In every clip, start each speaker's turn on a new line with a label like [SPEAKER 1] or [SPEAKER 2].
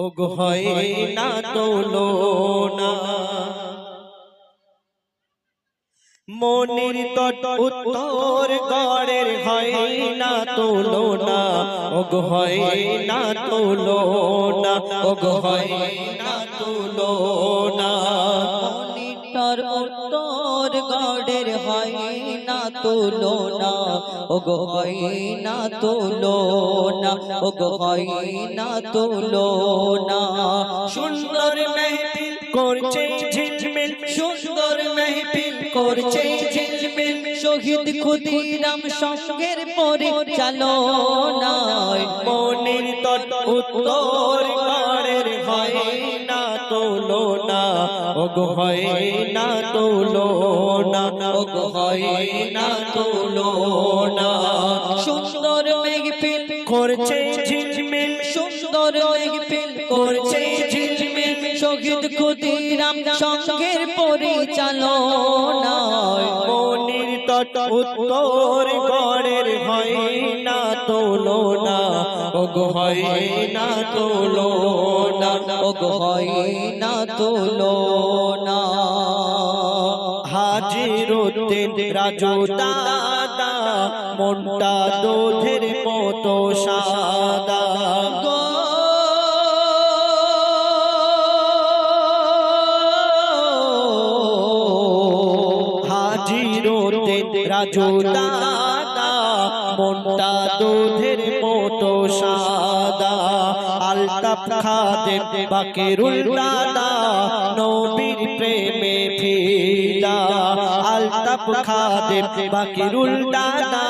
[SPEAKER 1] ওগ হয় না তোলো না। মনির তট উত্তর গড়ের হয় না তোলো না ওগ হয় না তোলো না ওগ হয় না তোলো না
[SPEAKER 2] মনিটর উত্তর গড়ের হয় তুলো না। ওগো হয় না তুলো না। ওগো হয় না তুলো না।
[SPEAKER 1] সুন্দর মেহফিল করছে ঝিলমিল
[SPEAKER 2] সুন্দর মেহফিল করছে ঝিলমিল শহীদ ক্ষুদিরাম সঙ্গের পরে চালো না
[SPEAKER 1] মনির তট উত্তর ওগো হয় না তোলো না ওগো হয় না তোলো না
[SPEAKER 2] সুন্দর মেঘফিল
[SPEAKER 1] করছে ঝিলমিল,
[SPEAKER 2] সুন্দর মেঘফিল করছে ঝিলমিল। শহীদ ক্ষুদিরাম সঙ্গের
[SPEAKER 1] তট উত্তর গড়ের হয় না তোলো না ওগো হয় না তোলো না
[SPEAKER 2] ওগো হয় না তোলো না
[SPEAKER 1] হাজির রাজু দাদা মনটা দুধের মতো সাদা। রাজু দাদা মনটা দুধের মতো সাদা আলতাপ খাদেম বাকিরুল দাদা নবীর প্রেমে ফিদা আলতাপ খাদেম বাকিরুল দাদা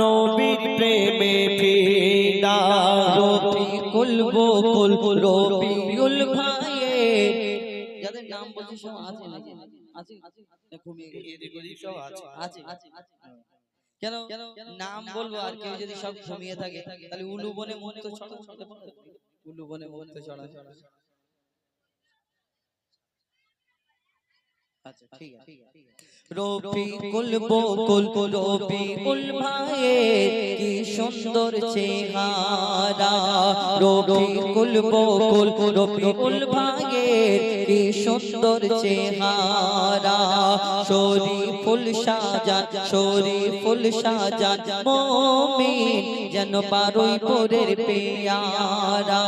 [SPEAKER 1] নবীর প্রেমে ফিদা
[SPEAKER 2] রফিকুল বকুল রফিকুল ভাইয়ে। যাদের নাম বলছি সব আছে কেন? নাম বলব আর কেউ যদি সব ঘুমিয়ে থাকে তাহলে উলু বনে মনে উলু বনে মনে তো আচ্ছা আছে। রফিকুল বকুল রফিকুল ভাইয়ের কি সুন্দর চেহারা। রফিকুল বকুল রফিকুল ভাইয়ের কি সুন্দর চেহারা। শরীফুল শাহজান শরীফুল শাহজান মুমিন যেন বারোই পরের পেয়ারা।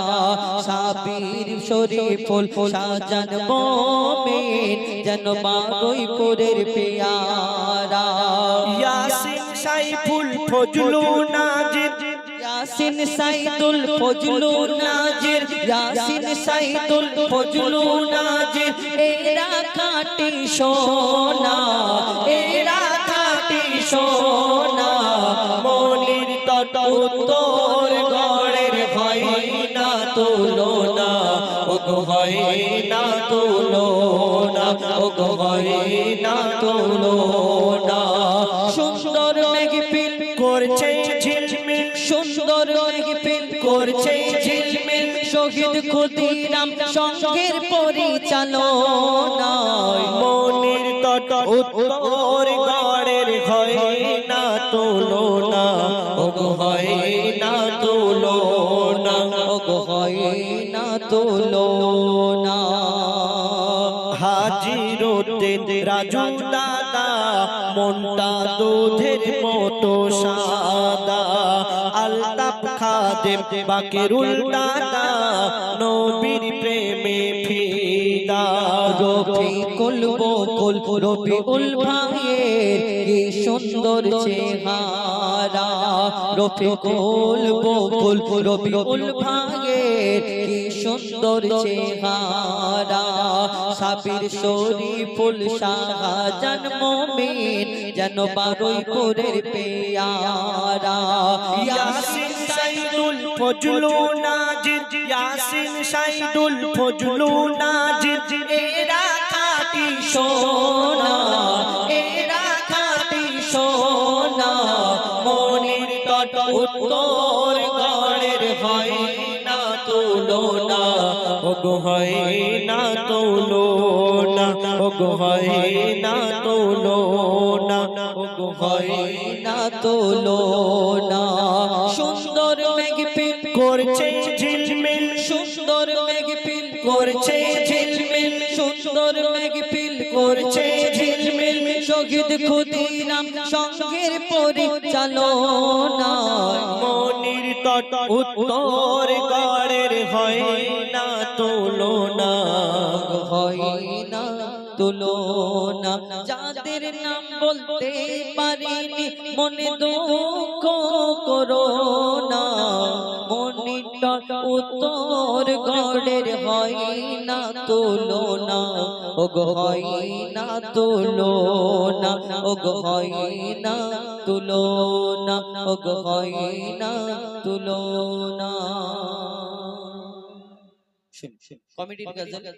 [SPEAKER 2] সাবির শরীফুল শাহজান মুমিন যেন বারোই পরের পেয়ারা।
[SPEAKER 1] ইয়াসিন সাইফুল ফজলু নাজির।
[SPEAKER 2] ইয়াসিন সাইদুল ফজলু নাজির। ইয়াসিন সাইদুল ফজলু নাজির। এরা কাটি সোনা এরা কাটি সোনা।
[SPEAKER 1] মনির তট উত্তর গড়ের হয় না তোলো না ওগো না, ওগো হয় না।
[SPEAKER 2] সুন্দর মেঘপিল
[SPEAKER 1] করছে ঝিলমিল,
[SPEAKER 2] সুন্দর মেঘপিল করছে ঝিলমিল, শহীদ ক্ষুদিরাম সঙ্গের পরিচালনায়।
[SPEAKER 1] মনির তট উত্তর গড়ের হয় না তোলো না, ওগো হয় না তোলো না,
[SPEAKER 2] ওগো হয় না তোলো
[SPEAKER 1] হাজির উদ্দিন রাজু দাদা, মনটা দুধের মতো সাদা। আলতাপ খাদেম বাকিরুল দাদা, নবীর প্রেমে ফিদা।
[SPEAKER 2] রফিকুল বকুল রফিকুল ভাইয়ের কি সুন্দর চেহারা। রফিকুল বকুল রফিকুল ভাইয়ের কি সুন্দর চেহারা? সাবির শরীফুল শাহজান মুমিন যেন বারোই পুরের পেয়ারা।
[SPEAKER 1] ইয়াসিন সাইদুল ফজলু নাজির, ইয়াসিন সাইদুল ফজলু নাজির। এরা খাটি সোনা, এরা খাটি সোনা, মনির তট উত্তর ওগো হয় না তোলো না, ওগো হয় না তোলো না, ওগো হয়
[SPEAKER 2] না তোলো না। সুন্দর মেঘ পিল
[SPEAKER 1] করছে ঝিলমিল,
[SPEAKER 2] সুন্দর মেঘ
[SPEAKER 1] করছে ঝিলমিল,
[SPEAKER 2] সুন্দর মেঘপিল করছে ঝিলমিল। শহীদ খুদিরাম সঙ্গের পরিচালনা
[SPEAKER 1] মনির তট উত্তর গড়ের হয় তুলনা
[SPEAKER 2] হয় না তুলনা। যাদের নাম বলতে পারিনি মনে দুঃখ করোনা মনিটা উত্তর গড়ের হয় না তুলনা। ও হয় না তুলনা। ও হয় না তুলনা। ও হয় না তুলনা। কমিটির কাছে